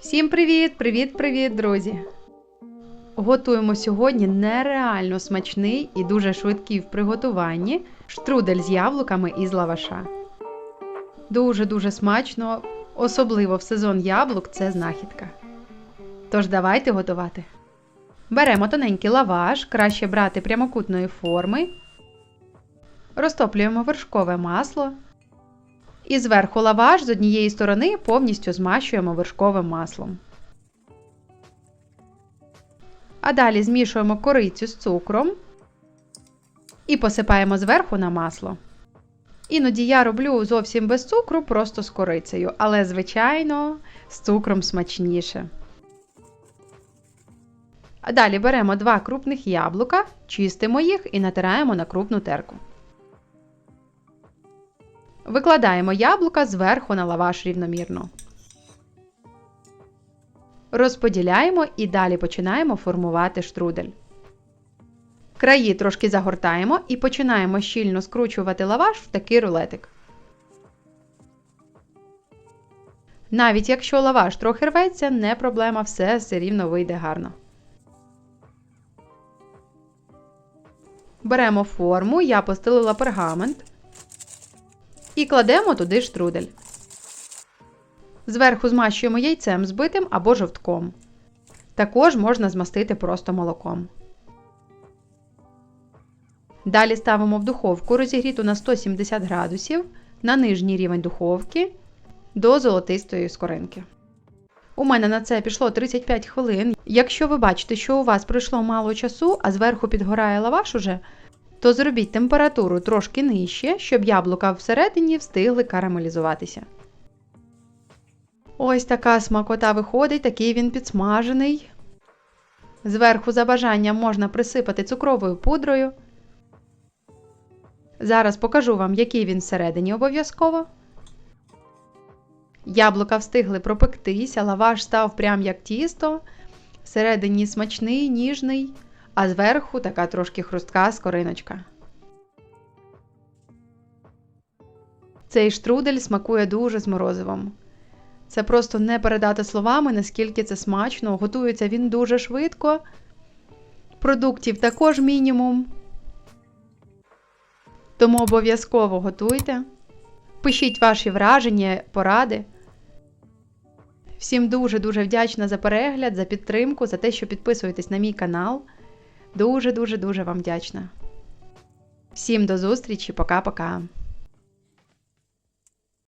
Всім привіт, привіт, привіт, друзі! Готуємо сьогодні нереально смачний і дуже швидкий в приготуванні штрудель з яблуками із лаваша. Дуже-дуже смачно, особливо в сезон яблук це знахідка. Тож давайте готувати. Беремо тоненький лаваш, краще брати прямокутної форми. Розтоплюємо вершкове масло. І зверху лаваш з однієї сторони повністю змащуємо вершковим маслом. А далі змішуємо корицю з цукром і посипаємо зверху на масло. Іноді я роблю зовсім без цукру, просто з корицею, але, звичайно, з цукром смачніше. А далі беремо два крупних яблука, чистимо їх і натираємо на крупну терку. Викладаємо яблука зверху на лаваш рівномірно. Розподіляємо і далі починаємо формувати штрудель. Краї трошки загортаємо і починаємо щільно скручувати лаваш в такий рулетик. Навіть якщо лаваш трохи рветься, не проблема, все все рівно вийде гарно. Беремо форму, я постелила пергамент і кладемо туди штрудель. Зверху змащуємо яйцем збитим або жовтком. Також можна змастити просто молоком. Далі ставимо в духовку розігріту на 170 градусів на нижній рівень духовки до золотистої скоринки. У мене на це пішло 35 хвилин. Якщо ви бачите, що у вас пройшло мало часу, а зверху підгорає лаваш уже, то зробіть температуру трошки нижче, щоб яблука всередині встигли карамелізуватися. Ось така смакота виходить, такий він підсмажений. Зверху за бажанням можна присипати цукровою пудрою. Зараз покажу вам, який він всередині обов'язково. Яблука встигли пропектися, лаваш став прям як тісто. Всередині смачний, ніжний, а зверху така трошки хрустка скориночка. Цей штрудель смакує дуже з морозивом. Це просто не передати словами, наскільки це смачно. Готується він дуже швидко. Продуктів також мінімум. Тому обов'язково готуйте. Пишіть ваші враження, поради. Всім дуже-дуже вдячна за перегляд, за підтримку, за те, що підписуєтесь на мій канал. Дуже-дуже дуже вам вдячна. Всім до зустрічі, пока-пока.